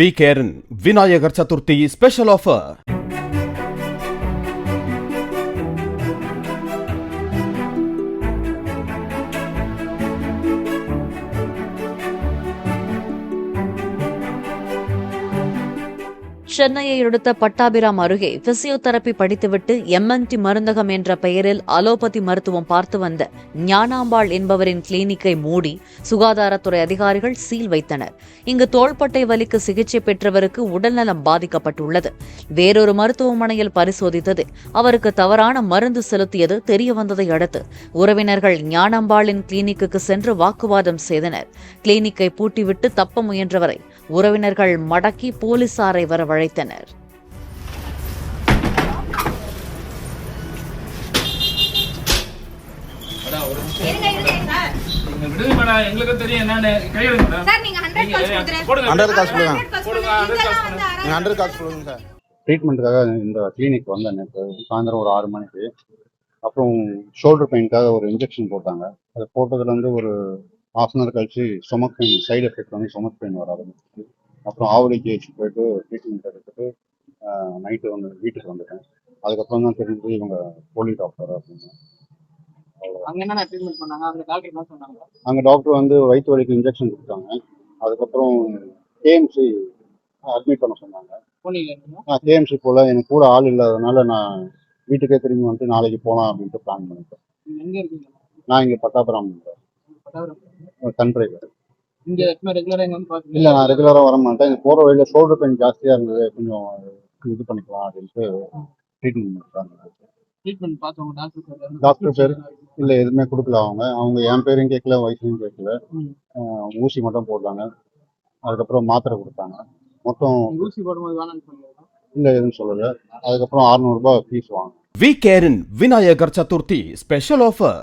B கேரன் Vinayagar Chaturthi special offer சென்னையை அடுத்த பட்டாபிராம் அருகே பிசியோதெரபி படித்துவிட்டு எம்என்டி மருந்தகம் என்ற பெயரில் அலோபதி மருத்துவம் பார்த்து வந்த ஞானாம்பாள் என்பவரின் கிளினிக்கை மூடி சுகாதாரத்துறை அதிகாரிகள் சீல் வைத்தனர். இங்கு தோள்பட்டை வலிக்கு சிகிச்சை பெற்றவருக்கு உடல்நலம் பாதிக்கப்பட்டுள்ளது. வேறொரு மருத்துவமனையில் பரிசோதித்தது. அவருக்கு தவறான மருந்து செலுத்தியது தெரியவந்ததை அடுத்து உறவினர்கள் ஞானாம்பாளின் கிளினிக்கு சென்று வாக்குவாதம் செய்தனர். கிளினிக்கை பூட்டிவிட்டு தப்ப முயன்றவரை உறவினர்கள் மடக்கி போலீசாரை வரவழைத்தனர் நீங்க விடுங்க மேடம் எங்களுக்கு தெரியும் என்னன்னு கையெழுங்க மேடம் சார் நீங்க 100 நீங்க காசு கொடுத்துறேன். போடுங்க ஹண்ட்ரட் காசு கொடுங்க போடுங்க, 100 காசு கொடுங்க. நீங்கள் ஹண்ட்ரட் காசு கொடுங்க சார் ட்ரீட்மெண்ட்டுக்காக இந்த கிளினிக் வந்தேன் நேற்று சாயந்தரம் ஒரு ஆறு மணிக்கு அப்புறம் ஷோல்டர் பெயினுக்காக ஒரு இன்ஜெக்ஷன் போட்டாங்க அது போட்டதுல இருந்து ஒரு ஹாஃப் அன் ஹவர் கழிச்சு ஸ்டொமக் பெயின் சைடு எஃபெக்ட் வந்து ஸ்டொமக் பெயின் வர ஆரம்பிச்சு அப்புறம் ஆவடி ஜிஹெச் போயிட்டு ட்ரீட்மெண்ட் எடுத்துட்டு நைட்டு வந்து வீட்டுக்கு வந்துட்டேன். அதுக்கப்புறம் தான் தெரிஞ்சது இவங்க போலி டாக்டர் அப்படின்னு. அங்க டாக்டர் வந்து வயிற்று வலிக்கு இன்ஜெக்ஷன் கொடுத்தாங்க. அதுக்கப்புறம் கேஎம்சி அட்மிட் பண்ண சொன்னாங்க. கேஎம்சி போல எனக்கு கூட ஆள் இல்லாதனால நான் வீட்டுக்கே திரும்பி வந்துட்டு நாளைக்கு போகலாம் அப்படின்ட்டு பிளான் பண்ணிட்டேன். நான் இங்கே பட்டாபுரம் கண் டிரைவர் இங்க ரெகுலரா இங்க வந்து பாக்குறீங்க இல்லை நான் ரெகுலராக வர மாட்டேன் இங்கே போகிற வழியில் ஷோல்டர் பெயின் ஜாஸ்தியாக இருந்தது கொஞ்சம் இது பண்ணிக்கலாம் அப்படின்ட்டு ட்ரீட்மெண்ட் பண்ணுறாங்க ட்ரீட்மெண்ட் பார்த்தவங்க டாக்டர் டாக்டர் பேர்? இல்லை எதுவுமே கொடுக்கல அவங்க. அவங்க என் பேரும் கேட்கல வயசுலையும் கேட்கல. ஊசி மட்டும் போட்டாங்க. அதுக்கப்புறம் மாத்திரை கொடுத்தாங்க. மொத்தம் ஊசி போடும்போது வேணாம்னு சொன்னீங்க இல்லை எதுவும் சொல்லலை. அதுக்கப்புறம் அறநூறுபா ஃபீஸ் வாங்க. வி கேரன் Vinayagar Chaturthi special offer